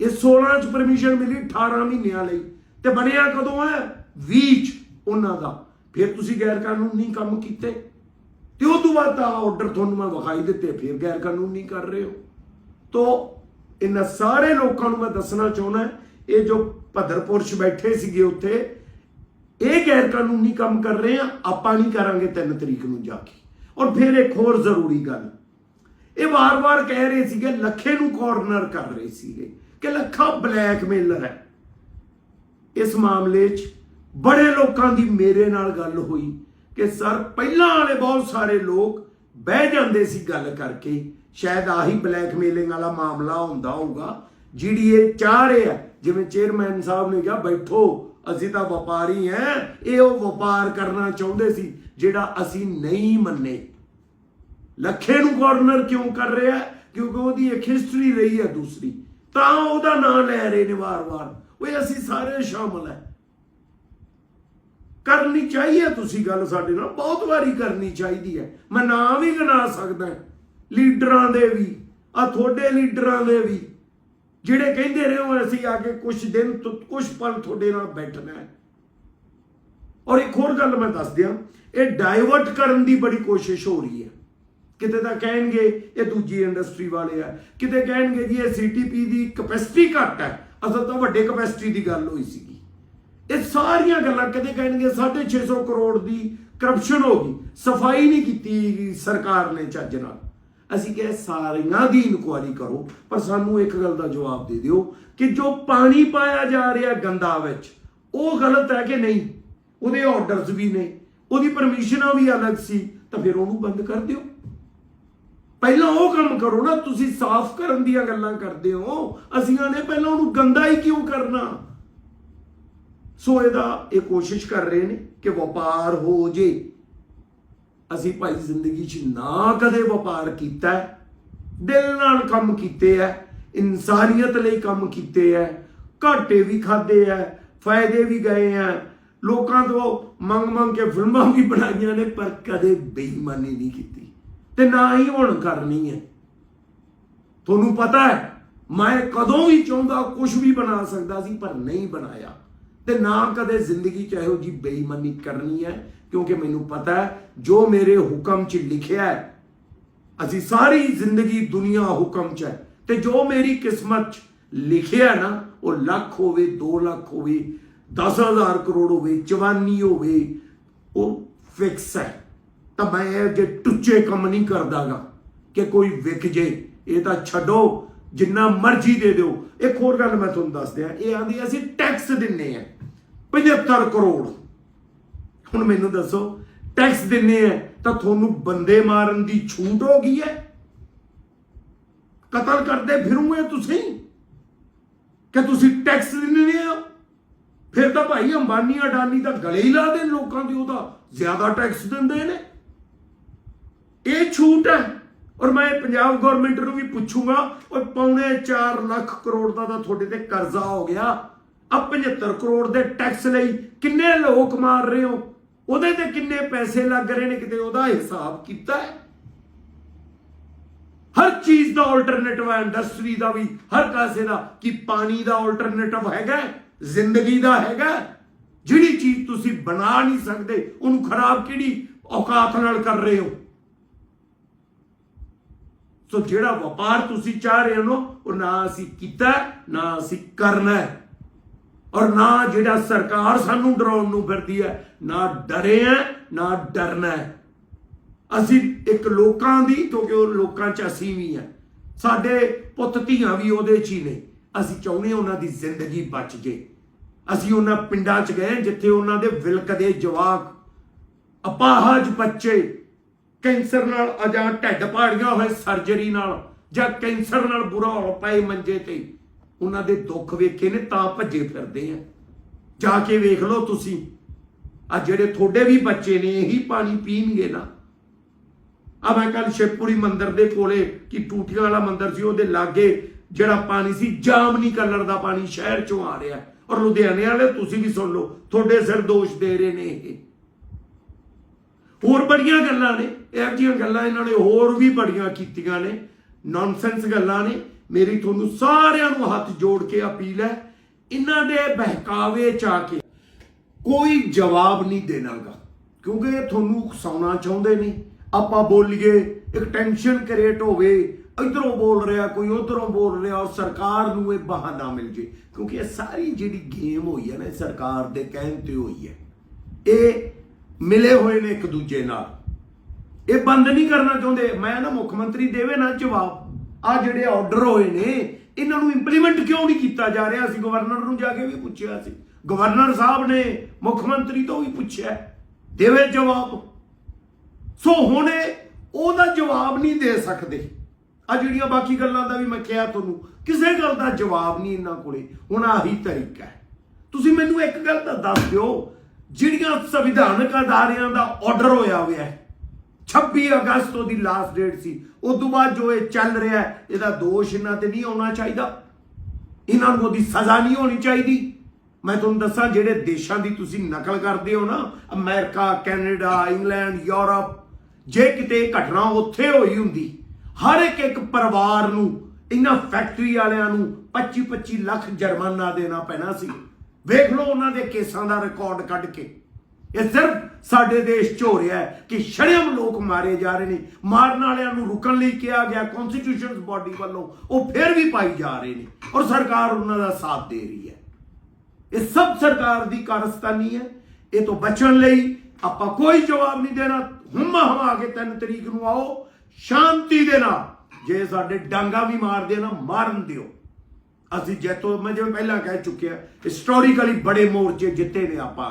Speaker 1: ਇਹ 16 ਚ ਪਰਮਿਸ਼ਨ ਮਿਲੀ 18 ਮਹੀਨਿਆਂ ਲਈ। ਤੇ ਬਣਿਆ ਕਦੋਂ ਹੈ? 20 ਚ ਉਹਨਾਂ ਦਾ। ਫਿਰ ਤੁਸੀਂ ਗੈਰ ਕਾਨੂੰਨੀ ਕੰਮ ਕੀਤੇ। ਤੇ ਉਹ ਤੋਂ ਬਾਅਦ ਤਾਂ ਆਰਡਰ ਤੁਹਾਨੂੰ ਮੈਂ ਵਿਖਾਈ ਦਿੱਤੇ, ਫਿਰ ਗੈਰ ਕਾਨੂੰਨੀ ਕਰ ਰਹੇ ਹੋ। ਤੋ ਇਹਨਾਂ ਸਾਰੇ ਲੋਕਾਂ ਨੂੰ ਮੈਂ ਦੱਸਣਾ ਚਾਹੁੰਦਾ ਇਹ ਜੋ ਭਦਰਪੁਰ ਚ ਬੈਠੇ ਸੀਗੇ ਉੱਥੇ, ਇਹ ਗੈਰ ਕਾਨੂੰਨੀ ਕੰਮ ਕਰ ਰਹੇ ਆ, ਆਪਾਂ ਨਹੀਂ ਕਰਾਂਗੇ 3 ਤਰੀਕ ਨੂੰ ਜਾ ਕੇ। ਔਰ ਫਿਰ ਇੱਕ ਹੋਰ ਜ਼ਰੂਰੀ ਗੱਲ, ਇਹ ਵਾਰ-ਵਾਰ ਕਹਿ ਰਹੇ ਸੀਗੇ, ਲੱਖੇ ਨੂੰ ਕਾਰਨਰ ਕਰ ਰਹੇ ਸੀਗੇ। ਕਿ ਲੱਖਾ ਬਲੈਕਮੇਲਰ ਹੈ। ਇਸ ਮਾਮਲੇ 'ਚ ਬੜੇ ਲੋਕਾਂ ਦੀ ਮੇਰੇ ਨਾਲ ਗੱਲ ਹੋਈ ਕਿ ਸਰ, ਪਹਿਲਾਂ ਵਾਲੇ ਬਹੁਤ ਸਾਰੇ ਲੋਕ ਬਹਿ ਜਾਂਦੇ ਸੀ ਗੱਲ ਕਰਕੇ। ਸ਼ਾਇਦ ਆਹੀ ਬਲੈਕਮੇਲਿੰਗ ਵਾਲਾ ਮਾਮਲਾ ਹੁੰਦਾ ਹੋਊਗਾ। ਜਿਹੜੀ ਇਹ ਚਾਹ ਰਹੇ ਆ। ਜਿਵੇਂ ਚੇਅਰਮੈਨ ਸਾਹਿਬ ਨੇ ਕਿਹਾ, ਬੈਠੋ, ਅਸੀਂ ਤਾਂ ਵਪਾਰੀ ਐ। ਇਹ ਉਹ ਵਪਾਰ ਕਰਨਾ ਚਾਹੁੰਦੇ ਸੀ ਜਿਹੜਾ ਅਸੀਂ ਨਹੀਂ ਮੰਨੇ। ਲੱਖੇ ਨੂੰ ਕਾਰਨਰ ਕਿਉਂ ਕਰ ਰਿਹਾ? ਕਿਉਂਕਿ ਉਹਦੀ ਇੱਕ ਹਿਸਟਰੀ ਰਹੀ ਹੈ ਦੂਸਰੀ। ਤਾਂ ਉਹਦਾ ਨਾਂ ਲੈ ਰਹੇ ਨੇ ਵਾਰ-ਵਾਰ। ਓਏ, ਅਸੀਂ ਸਾਰੇ ਸ਼ਾਮਲ ਹੈ ਕਰਨੀ ਚਾਹੀਏ ਤੁਸੀਂ ਗੱਲ ਸਾਡੇ ਨਾਲ। ਬਹੁਤ ਵਾਰੀ ਕਰਨੀ ਚਾਹੀਦੀ ਹੈ ਮੈਂ ਨਾਂ ਵੀ ਗਿਣਾ ਸਕਦਾ ਲੀਡਰਾਂ ਦੇ ਵੀ, ਆ ਤੁਹਾਡੇ ਲੀਡਰਾਂ ਦੇ ਵੀ। ਜਿਹੜੇ ਕਹਿੰਦੇ ਰਹੇ ਹੋ ਅਸੀਂ ਆ ਕੇ ਕੁਝ ਦਿਨ ਕੁਝ ਪਲ ਤੁਹਾਡੇ ਨਾਲ ਬੈਠਣਾ ਹੈ ਔਰ ਇੱਕ ਹੋਰ ਗੱਲ ਮੈਂ ਦੱਸ ਦਿਆਂ। ਇਹ ਡਾਇਵਰਟ ਕਰਨ ਦੀ ਬੜੀ ਕੋਸ਼ਿਸ਼ ਹੋ ਰਹੀ ਹੈ ਕਿਤੇ ਤਾਂ ਕਹਿਣਗੇ ਇਹ ਦੂਜੀ ਇੰਡਸਟਰੀ ਵਾਲੇ ਆ। ਕਿਤੇ ਕਹਿਣਗੇ ਜੀ ਇਹ ਸੀਟੀਪੀ ਦੀ ਕਪੈਸਿਟੀ ਘੱਟ ਹੈ। ਅਸਲ ਤਾਂ ਵੱਡੇ ਕਪੈਸਿਟੀ ਦੀ ਗੱਲ ਹੋਈ ਸੀਗੀ। ਇਹ ਸਾਰੀਆਂ ਗੱਲਾਂ ਕਿਤੇ ਕਹਿਣਗੇ 650 ਕਰੋੜ ਦੀ ਕਰਪਸ਼ਨ ਹੋ ਗਈ। ਸਫ਼ਾਈ ਨਹੀਂ ਕੀਤੀ ਸਰਕਾਰ ਨੇ ਚੱਜ ਨਾਲ। ਅਸੀਂ ਕਹੇ ਸਾਰੀਆਂ ਦੀ ਇਨਕੁਆਰੀ ਕਰੋ, ਪਰ ਸਾਨੂੰ ਇੱਕ ਗੱਲ ਦਾ ਜਵਾਬ ਦੇ ਦਿਓ ਕਿ ਜੋ ਪਾਣੀ ਪਾਇਆ ਜਾ ਰਿਹਾ ਗੰਦਾ ਵਿੱਚ, ਉਹ ਗਲਤ ਹੈ ਕਿ ਨਹੀਂ? ਉਹਦੇ ਆਰਡਰਸ ਵੀ ਨੇ, ਉਹਦੀ ਪਰਮਿਸ਼ਨਾਂ ਵੀ ਅਲੱਗ ਸੀ, ਤਾਂ ਫਿਰ ਉਹਨੂੰ ਬੰਦ ਕਰ ਦਿਓ। ਪਹਿਲਾਂ ਉਹ ਕੰਮ ਕਰੋ ਨਾ, ਤੁਸੀਂ ਸਾਫ਼ ਕਰਨ ਦੀਆਂ ਗੱਲਾਂ ਕਰਦੇ ਹੋ। ਅਸੀਂ ਆਨੇ ਪਹਿਲਾਂ ਉਹਨੂੰ ਗੰਦਾ ਹੀ ਕਿਉਂ ਕਰਨਾ? ਸੋ ਇਹਦਾ ਇਹ ਕੋਸ਼ਿਸ਼ ਕਰ ਰਹੇ ਨੇ ਕਿ ਵਪਾਰ ਹੋ ਜੇ। ਅਸੀਂ ਭਾਈ ਜ਼ਿੰਦਗੀ 'ਚ ਨਾ ਕਦੇ ਵਪਾਰ ਕੀਤਾ ਦਿਲ ਨਾਲ ਕੰਮ ਕੀਤੇ ਐ ਇਨਸਾਨੀਅਤ ਲਈ ਕੰਮ ਕੀਤੇ ਐ ਘਾਟੇ ਵੀ ਖਾਦੇ ਐ ਫਾਇਦੇ ਵੀ ਗਏ ਐ ਲੋਕਾਂ ਤੋਂ ਮੰਗ ਮੰਗ ਕੇ ਫਿਲਮਾਂ ਵੀ ਬਣਾਈਆਂ ਨੇ, ਪਰ ਕਦੇ ਬੇਈਮਾਨੀ ਨਹੀਂ ਕੀਤੀ। ਤੇ ਨਾ ਹੀ ਹੁਣ ਕਰਨੀ ਹੈ। ਤੁਹਾਨੂੰ ਪਤਾ ਹੈ, ਮੈਂ ਕਦੋਂ ਵੀ ਚਾਹੁੰਦਾ ਕੁਝ ਵੀ ਬਣਾ ਸਕਦਾ ਸੀ, ਪਰ ਨਹੀਂ ਬਣਾਇਆ। ਤੇ ਨਾ ਕਦੇ ਜ਼ਿੰਦਗੀ ਚ ਇਹੋ ਜੀ ਬੇਈਮਾਨੀ ਕਰਨੀ ਹੈ, ਕਿਉਂਕਿ ਮੈਨੂੰ ਪਤਾ ਹੈ, ਜੋ ਮੇਰੇ ਹੁਕਮ ਚ ਲਿਖਿਆ ਹੈ, ਅਸੀਂ ਸਾਰੀ ਜ਼ਿੰਦਗੀ ਦੁਨੀਆ ਹੁਕਮ ਚ ਹੈ। ਤੇ ਜੋ ਮੇਰੀ ਕਿਸਮਤ ਚ ਲਿਖਿਆ ਨਾ, ਉਹ ਲੱਖ ਹੋਵੇ 2 ਲੱਖ ਹੋਵੇ 10000 ਕਰੋੜ ਹੋਵੇ ਜਵਾਨੀ ਹੋਵੇ, ਉਹ ਫਿਕਸ ਹੈ। ਤਾਂ ਮੈਂ ਇਹ ਜੇ ਟੁੱਚੇ ਕੰਮ ਨਹੀਂ ਕਰਦਾਗਾ ਕਿ ਕੋਈ ਵਿਕ ਜੇ, ਇਹ ਤਾਂ ਛੱਡੋ, ਜਿੰਨਾ ਮਰਜ਼ੀ ਦੇ ਦਿਓ। ਇੱਕ ਹੋਰ ਗੱਲ ਮੈਂ ਤੁਹਾਨੂੰ ਦੱਸ ਦਿਆਂ, ਇਹ ਆਂਦੀ ਅਸੀਂ ਟੈਕਸ ਦਿੰਨੇ ਆ 75 ਕਰੋੜ। ਹੁਣ ਮੈਨੂੰ ਦੱਸੋ ਟੈਕਸ ਦਿੰਨੇ ਆ, ਤਾਂ ਤੁਹਾਨੂੰ ਬੰਦੇ ਮਾਰਨ ਦੀ ਛੂਟ ਹੋ ਗਈ ਹੈ? ਕਤਲ ਕਰਦੇ ਫਿਰੂਗੇ ਤੁਸੀਂ? ਕਿ ਤੁਸੀਂ ਟੈਕਸ ਦਿੰਦੇ ਹੋ? ਫਿਰ ਤਾਂ ਭਾਈ ਅੰਬਾਨੀ ਅਡਾਨੀ ਤਾਂ ਗਲੇ ਹੀ ਲਾ ਦੇਣ ਲੋਕਾਂ ਦੇ ਉਹਦਾ ਜ਼ਿਆਦਾ ਟੈਕਸ ਦਿੰਦੇ ਨੇ। ਇਹ ਛੂਟ ਹੈ ਔਰ ਮੈਂ ਪੰਜਾਬ ਗਵਰਨਮੈਂਟ ਨੂੰ ਵੀ ਪੁੱਛੂਗਾ ਉਹ ਪੌਣੇ 4 ਲੱਖ ਕਰੋੜ ਦਾ ਤਾਂ ਤੁਹਾਡੇ ਤੇ ਕਰਜ਼ਾ ਹੋ ਗਿਆ। ਆ 75 ਕਰੋੜ ਦੇ ਟੈਕਸ ਲਈ ਕਿੰਨੇ ਲੋਕ ਮਾਰ ਰਹੇ ਹੋ? ਉਹਦੇ ਤੇ ਕਿੰਨੇ ਪੈਸੇ ਲੱਗ ਰਹੇ ਨੇ? ਕਿਤੇ ਉਹਦਾ ਹਿਸਾਬ ਕੀਤਾ ਹੈ? ਹਰ ਚੀਜ਼ ਦਾ ਆਲਟਰਨੇਟਿਵ ਹੈ ਇੰਡਸਟਰੀ ਦਾ ਵੀ, ਹਰ ਕਾਸੇ ਦਾ, ਕਿ ਪਾਣੀ ਦਾ ਆਲਟਰਨੇਟਿਵ ਹੈਗਾ, ਜ਼ਿੰਦਗੀ ਦਾ ਹੈਗਾ। ਜਿਹੜੀ ਚੀਜ਼ ਤੁਸੀਂ ਬਣਾ ਨਹੀਂ ਸਕਦੇ, ਉਹਨੂੰ ਖਰਾਬ ਕਿਹੜੀ ਔਕਾਤ ਨਾਲ ਕਰ ਰਹੇ ਹੋ? ਸੋ ਜਿਹੜਾ ਵਪਾਰ ਤੁਸੀਂ ਚਾਹ ਰਹੇ ਹੋ ਉਹ ਨਾ ਅਸੀਂ ਕੀਤਾ, ਨਾ ਅਸੀਂ ਕਰਨਾ ਹੈ। ਔਰ ਨਾ ਜਿਹੜਾ ਸਰਕਾਰ ਸਾਨੂੰ ਡਰਾਉਣ ਨੂੰ ਫਿਰਦੀ ਹੈ, ਨਾ ਡਰੇ ਹੈ, ਨਾ ਡਰਨਾ ਹੈ। ਅਸੀਂ ਇੱਕ ਲੋਕਾਂ ਦੀ, ਕਿਉਂਕਿ ਉਹ ਲੋਕਾਂ 'ਚ ਅਸੀਂ ਵੀ ਆ ਸਾਡੇ ਪੁੱਤ ਧੀਆਂ ਵੀ ਉਹਦੇ 'ਚ ਹੀ ਨੇ। ਅਸੀਂ ਚਾਹੁੰਦੇ ਹਾਂ ਉਹਨਾਂ ਦੀ ਜ਼ਿੰਦਗੀ ਬਚ ਜੇ। ਅਸੀਂ ਉਹਨਾਂ ਪਿੰਡਾਂ 'ਚ ਗਏ ਜਿੱਥੇ ਉਹਨਾਂ ਦੇ ਵਿਲਕਦੇ ਜਵਾਕ, ਅਪਾਹਜ ਬੱਚੇ ਕੈਂਸਰ ਨਾਲ ਆ ਜਾਂ ਢੱਡ ਪਾੜੀਆਂ ਹੋਏ ਸਰਜਰੀ ਨਾਲ ਜਾਂ ਕੈਂਸਰ ਨਾਲ ਬੁਰਾ ਹੋ ਪਏ ਮੰਜੇ ਤੇ, ਉਹਨਾਂ ਦੇ ਦੁੱਖ ਵੇਖੇ ਨੇ ਤਾਂ ਭੱਜੇ ਫਿਰਦੇ ਆ। ਜਾ ਕੇ ਵੇਖ ਲਓ ਤੁਸੀਂ, ਆ ਜਿਹੜੇ ਤੁਹਾਡੇ ਵੀ ਬੱਚੇ ਨੇ ਇਹੀ ਪਾਣੀ ਪੀਣਗੇ ਨਾ। ਆ ਮੈਂ ਕੱਲ ਸ਼ਿਵਪੁਰੀ ਮੰਦਿਰ ਦੇ ਕੋਲੇ ਕਿ ਟੂਟੀਆਂ ਵਾਲਾ ਮੰਦਿਰ ਸੀ, ਉਹਦੇ ਲਾਗੇ ਜਿਹੜਾ ਪਾਣੀ ਸੀ, ਜਾਮਨੀ ਕਲਰ ਦਾ ਪਾਣੀ ਸ਼ਹਿਰ ਚੋਂ ਆ ਰਿਹਾ। ਔਰ ਲੁਧਿਆਣੇ ਵਾਲੇ, ਤੁਸੀਂ ਵੀ ਸੁਣ ਲਓ, ਤੁਹਾਡੇ ਸਿਰ ਦੋਸ਼ ਦੇ ਰਹੇ ਨੇ ਇਹ। ਹੋਰ ਬੜੀਆਂ ਗੱਲਾਂ ਨੇ। ਇਹੋ ਜਿਹੀਆਂ ਗੱਲਾਂ ਇਹਨਾਂ ਨੇ ਹੋਰ ਵੀ ਬੜੀਆਂ ਕੀਤੀਆਂ ਨੇ ਨੌਨਸੈਂਸ ਗੱਲਾਂ ਨੇ। ਮੇਰੀ ਤੁਹਾਨੂੰ ਸਾਰਿਆਂ ਨੂੰ ਹੱਥ ਜੋੜ ਕੇ ਅਪੀਲ ਹੈ, ਇਹਨਾਂ ਦੇ ਬਹਿਕਾਵੇ ਚ ਆ ਕੇ ਕੋਈ ਜਵਾਬ ਨਹੀਂ ਦੇਣਾਗਾ। ਕਿਉਂਕਿ ਇਹ ਤੁਹਾਨੂੰ ਉਕਸਾਉਣਾ ਚਾਹੁੰਦੇ ਨੇ। ਆਪਾਂ ਬੋਲੀਏ, ਇੱਕ ਟੈਨਸ਼ਨ ਕ੍ਰੀਏਟ ਹੋਵੇ, ਇਧਰੋਂ ਬੋਲ ਰਿਹਾ, ਕੋਈ ਉਧਰੋਂ ਬੋਲ ਰਿਹਾ, ਔਰ ਸਰਕਾਰ ਨੂੰ ਇਹ ਬਹਾਨਾ ਮਿਲ ਜੇ। ਕਿਉਂਕਿ ਇਹ ਸਾਰੀ ਜਿਹੜੀ ਗੇਮ ਹੋਈ ਹੈ ਨਾ, ਇਹ ਸਰਕਾਰ ਦੇ ਕਹਿਣ ਤੇ ਹੋਈ ਹੈ। ਇਹ ਮਿਲੇ ਹੋਏ ਨੇ ਇੱਕ ਦੂਜੇ ਨਾਲ। ਇਹ ਬੰਦ ਨਹੀਂ ਕਰਨਾ ਚਾਹੁੰਦੇ। ਮੈਂ ਨਾ ਮੁੱਖ ਮੰਤਰੀ ਦੇਵੇ ਨਾ ਜਵਾਬ। ਆ ਜਿਹੜੇ ਆਰਡਰ ਹੋਏ ਨੇ, ਇਹਨਾਂ ਨੂੰ ਇੰਪਲੀਮੈਂਟ ਕਿਉਂ ਨਹੀਂ ਕੀਤਾ ਜਾ ਰਿਹਾ? ਸੀ ਗਵਰਨਰ ਨੂੰ ਜਾ ਕੇ ਵੀ ਪੁੱਛਿਆ ਸੀ। ਗਵਰਨਰ ਸਾਹਿਬ ਨੇ ਮੁੱਖ ਮੰਤਰੀ ਤੋਂ ਵੀ ਪੁੱਛਿਆ। ਦੇਵੇ ਜਵਾਬ। ਸੋ ਹੁਣ ਉਹਦਾ ਜਵਾਬ ਨਹੀਂ ਦੇ ਸਕਦੇ। ਆ ਜਿਹੜੀਆਂ ਬਾਕੀ ਗੱਲਾਂ ਦਾ ਵੀ ਮੈਂ ਕਿਹਾ ਤੁਹਾਨੂੰ, ਕਿਸੇ ਗੱਲ ਦਾ ਜਵਾਬ ਨਹੀਂ ਇਹਨਾਂ ਕੋਲੇ। ਹੁਣ ਆਹੀ ਤਰੀਕਾ ਹੈ। ਤੁਸੀਂ ਮੈਨੂੰ ਇੱਕ ਗੱਲ ਤਾਂ ਦੱਸ ਦਿਓ, ਜਿਹੜੀਆਂ ਸੰਵਿਧਾਨਕ ਅਦਾਰਿਆਂ ਦਾ ਆਰਡਰ ਹੋਇਆ ਹੋਇਆ ਹੈ 26 ਅਗਸਤ ਉਹਦੀ ਲਾਸਟ ਡੇਟ ਸੀ। ਉਸ ਤੋਂ ਬਾਅਦ ਜੋ ਇਹ ਚੱਲ ਰਿਹਾ ਹੈ ਇਹਦਾ ਦੋਸ਼ ਇਹਨਾਂ ਤੇ ਨਹੀਂ ਆਉਣਾ ਚਾਹੀਦਾ। ਇਹਨਾਂ ਨੂੰ ਉਹਦੀ ਸਜ਼ਾ ਨਹੀਂ ਹੋਣੀ ਚਾਹੀਦੀ। ਮੈਂ ਤੁਹਾਨੂੰ ਦੱਸਾਂ, ਜਿਹੜੇ ਦੇਸ਼ਾਂ ਦੀ ਤੁਸੀਂ ਨਕਲ ਕਰਦੇ ਹੋ ਨਾ, ਅਮਰੀਕਾ, ਕੈਨੇਡਾ, ਇੰਗਲੈਂਡ, ਯੂਰਪ, ਜੇ ਕਿਤੇ ਘਟਨਾ ਉੱਥੇ ਹੋਈ ਹੁੰਦੀ, ਹਰ ਇੱਕ ਇੱਕ ਪਰਿਵਾਰ ਨੂੰ, ਇਹਨਾਂ ਫੈਕਟਰੀ ਵਾਲਿਆਂ ਨੂੰ 25 25 ਲੱਖ ਜੁਰਮਾਨਾ ਦੇਣਾ ਪੈਣਾ ਸੀ। ਵੇਖ ਲਓ ਉਹਨਾਂ ਦੇ ਕੇਸਾਂ ਦਾ ਰਿਕਾਰਡ ਕੱਢ ਕੇ। ਇਹ ਸਿਰਫ ਸਾਡੇ ਦੇਸ਼ 'ਚ ਹੋ ਰਿਹਾ ਹੈ ਕਿ ਸ਼ਰਮ ਲੋਕ ਮਾਰੇ ਜਾ ਰਹੇ ਨੇ। ਮਾਰਨ ਵਾਲਿਆਂ ਨੂੰ ਰੁਕਣ ਲਈ ਕਿਹਾ ਗਿਆ ਕਨਸਟੀਟਿਊਸ਼ਨਸ ਬਾਡੀ ਵੱਲੋਂ ਉਹ ਫਿਰ ਵੀ ਪਾਈ ਜਾ ਰਹੇ ਨੇ ਔਰ ਸਰਕਾਰ ਉਹਨਾਂ ਦਾ ਸਾਥ ਦੇ ਰਹੀ ਹੈ। ਇਹ ਸਭ ਸਰਕਾਰ ਦੀ ਕਾਰਸਤਾਨੀ ਹੈ। ਇਹ ਤੋਂ ਬਚਣ ਲਈ ਆਪਾਂ ਕੋਈ ਜਵਾਬ ਨਹੀਂ ਦੇਣਾ। ਹੁਮਾ ਹਮਾ ਕੇ 3 ਤਰੀਕ ਨੂੰ ਆਓ, ਸ਼ਾਂਤੀ ਦੇ ਨਾਲ ਜੇ ਸਾਡੇ ਡਾਂਗਾ ਵੀ ਮਾਰਦੇ ਨਾ, ਮਾਰਨ ਦਿਓ। ਅਸੀਂ ਜੈਤੋ, ਮੈਂ ਜਿਵੇਂ ਪਹਿਲਾਂ ਕਹਿ ਚੁੱਕਿਆ ਹਿਸਟੋਰੀਕਲੀ ਬੜੇ ਮੋਰਚੇ ਜਿੱਤੇ ਨੇ ਆਪਾਂ।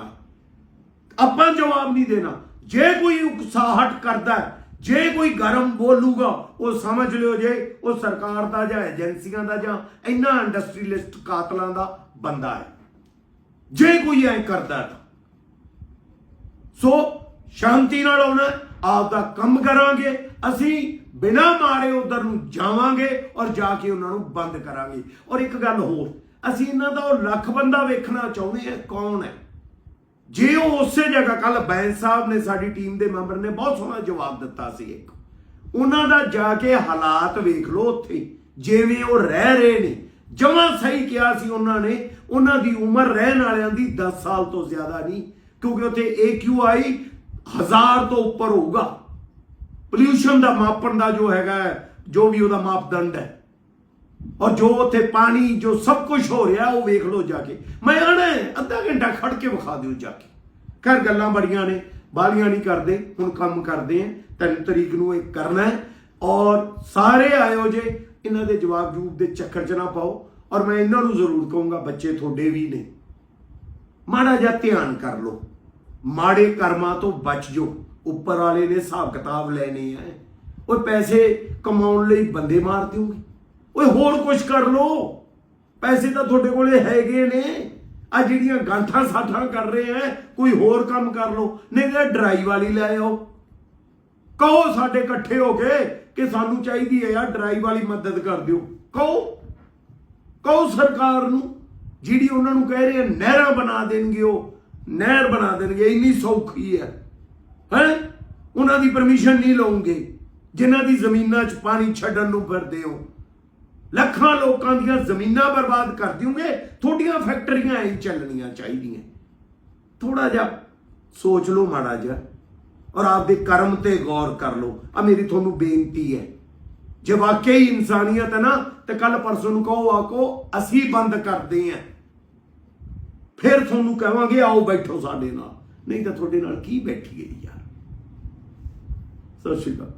Speaker 1: ਆਪਾਂ ਜਵਾਬ ਨਹੀਂ ਦੇਣਾ। ਜੇ ਕੋਈ ਉਕਸਾਹਟ ਕਰਦਾ ਜੇ ਕੋਈ ਗਰਮ ਬੋਲੂਗਾ, ਉਹ ਸਮਝ ਲਿਓ ਜੇ ਉਹ ਸਰਕਾਰ ਦਾ ਜਾਂ ਏਜੰਸੀਆਂ ਦਾ ਜਾਂ ਇੰਨਾ ਇੰਡਸਟਰੀਲਿਸਟ ਕਾਤਲਾਂ ਦਾ ਬੰਦਾ ਹੈ। ਜੇ ਕੋਈ ਐ ਕਰਦਾ ਤਾਂ। ਸੋ ਸ਼ਾਂਤੀ ਨਾਲ ਆਉਣਾ ਆਪ ਦਾ ਕੰਮ ਕਰਾਂਗੇ, ਅਸੀਂ ਬਿਨਾ ਮਾਰੇ ਉਧਰ ਨੂੰ ਜਾਵਾਂਗੇ ਔਰ ਜਾ ਕੇ ਉਹਨਾਂ ਨੂੰ ਬੰਦ ਕਰਾਂਗੇ। ਔਰ ਇੱਕ ਗੱਲ ਹੋਰ, ਅਸੀਂ ਇਹਨਾਂ ਦਾ ਉਹ ਲੱਖ ਬੰਦਾ ਵੇਖਣਾ ਚਾਹੁੰਦੇ ਆ ਕੌਣ ਹੈ? ਜੇ ਉਹ ਉਸੇ ਜਗ੍ਹਾ ਕੱਲ ਬੈਂਸ ਸਾਹਿਬ ਨੇ ਸਾਡੀ ਟੀਮ ਦੇ ਮੈਂਬਰ ਨੇ ਬਹੁਤ ਸੋਹਣਾ ਜਵਾਬ ਦਿੱਤਾ ਸੀ ਇੱਕ। ਉਹਨਾਂ ਦਾ ਜਾ ਕੇ ਹਾਲਾਤ ਵੇਖ ਲਓ ਉੱਥੇ, ਜਿਵੇਂ ਉਹ ਰਹਿ ਰਹੇ ਨੇ। ਜਮਾਂ ਸਹੀ ਕਿਹਾ ਸੀ ਉਹਨਾਂ ਨੇ, ਉਹਨਾਂ ਦੀ ਉਮਰ ਰਹਿਣ ਵਾਲਿਆਂ ਦੀ 10 ਸਾਲ ਤੋਂ ਜ਼ਿਆਦਾ ਨਹੀਂ, ਕਿਉਂਕਿ ਉੱਥੇ AQI ਹਜ਼ਾਰ ਤੋਂ ਉੱਪਰ ਹੋਊਗਾ। ਪੋਲਿਊਸ਼ਨ ਦਾ ਮਾਪਣ ਦਾ ਜੋ ਹੈਗਾ, ਜੋ ਵੀ ਉਹਦਾ ਮਾਪਦੰਡ ਹੈ। ਔਰ ਜੋ ਉੱਥੇ ਪਾਣੀ, ਜੋ ਸਭ ਕੁਝ ਹੋ ਰਿਹਾ, ਉਹ ਵੇਖ ਲਓ ਜਾ ਕੇ। ਮੈਂ ਆਣਾ ਅੱਧਾ ਘੰਟਾ ਵਿਖਾ ਦਿਓ ਜਾ ਕੇ। ਖੈਰ, ਗੱਲਾਂ ਬੜੀਆਂ ਨੇ, ਬਾਲੀਆਂ ਨਹੀਂ ਕਰਦੇ, ਹੁਣ ਕੰਮ ਕਰਦੇ ਆ, ਤਿੰਨ ਤਰੀਕ ਨੂੰ ਇਹ ਕਰਨਾ ਹੈ। ਔਰ ਸਾਰੇ ਆਇਓ ਜੇ ਇਹਨਾਂ ਦੇ ਜਵਾਬ ਜੂਬ ਦੇ ਚੱਕਰ 'ਚ ਨਾ ਪਾਓ, ਔਰ ਮੈਂ ਇਹਨਾਂ ਨੂੰ ਜ਼ਰੂਰ ਕਹੂੰਗਾ, ਬੱਚੇ ਤੁਹਾਡੇ ਵੀ ਨੇ। ਮਾੜਾ ਜਿਹਾ ਧਿਆਨ ਕਰ ਲਓ। ਮਾੜੇ ਕਰਮਾਂ ਤੋਂ ਬਚ ਜਾਓ। ਉੱਪਰ ਵਾਲੇ ਨੇ ਹਿਸਾਬ ਕਿਤਾਬ ਲੈਣੇ ਆ। ਓਏ, ਪੈਸੇ ਕਮਾਉਣ ਲਈ ਬੰਦੇ ਮਾਰ ਦਿਓਗੇ। ਓਏ, ਹੋਰ ਕੁਝ ਕਰ ਲਓ। ਪੈਸੇ ਤਾਂ ਤੁਹਾਡੇ ਕੋਲੇ ਹੈਗੇ ਨੇ। ਆ ਜਿਹੜੀਆਂ ਗਾਂਠਾਂ ਸਾਠਾਂ ਕਰ ਰਹੇ ਆ ਕੋਈ ਹੋਰ ਕੰਮ ਕਰ ਲਓ। ਨਹੀਂ ਤਾਂ ਡਰਾਈ ਵਾਲੀ ਲੈ ਆਓ। ਕਹੋ ਸਾਡੇ ਇਕੱਠੇ ਹੋ ਕੇ ਕਿ ਸਾਨੂੰ ਚਾਹੀਦੀ ਹੈ ਯਾਰ ਡਰਾਈ ਵਾਲੀ ਮਦਦ ਕਰ ਦਿਓ। ਕਹੋ। ਕਹੋ ਸਰਕਾਰ ਨੂੰ, ਜਿਹੜੀ ਉਹਨਾਂ ਨੂੰ ਕਹਿ ਰਹੇ ਆ ਨਹਿਰਾਂ ਬਣਾ ਦੇਣਗੇ ਉਹ। ਨਹਿਰ ਬਣਾ ਦੇਣਗੇ, ਇੰਨੀ ਸੌਖੀ ਹੈ ਹੈ? ਉਹਨਾਂ ਦੀ ਪਰਮਿਸ਼ਨ ਨਹੀਂ ਲਓਗੇ। ਜਿਨ੍ਹਾਂ ਦੀ ਜ਼ਮੀਨਾਂ 'ਚ ਪਾਣੀ ਛੱਡਣ ਨੂੰ ਫਿਰਦੇ ਹੋ। ਲੱਖਾਂ ਲੋਕਾਂ ਦੀਆਂ ਜ਼ਮੀਨਾਂ ਬਰਬਾਦ ਕਰ ਦਿਓਗੇ ਤੁਹਾਡੀਆਂ ਫੈਕਟਰੀਆਂ ਐਂ ਚੱਲਣੀਆਂ ਚਾਹੀਦੀਆਂ। ਥੋੜਾ ਜਿਹਾ ਸੋਚ ਲਓ ਮਾੜਾ ਜਿਹਾ ਔਰ ਆਪਦੇ ਕਰਮ ਤੇ ਗੌਰ ਕਰ ਲਓ। ਆ ਮੇਰੀ ਤੁਹਾਨੂੰ ਬੇਨਤੀ ਹੈ। ਜੇ ਵਾਕਈ ਇਨਸਾਨੀਅਤ ਹੈ ਨਾ, ਤੇ ਕੱਲ ਪਰਸੋਂ ਨੂੰ ਕਹੋ ਆਕੋ ਅਸੀਂ ਬੰਦ ਕਰਦੇ ਆਂ ਫਿਰ ਤੁਹਾਨੂੰ ਕਹਾਂਗੇ, ਆਓ ਬੈਠੋ ਸਾਡੇ ਨਾਲ। ਨਹੀਂ ਤਾਂ ਤੁਹਾਡੇ ਨਾਲ ਕੀ ਬੈਠੀਏ ਯਾਰ। ਸਤਿ ਸ਼੍ਰੀ ਅਕਾਲ।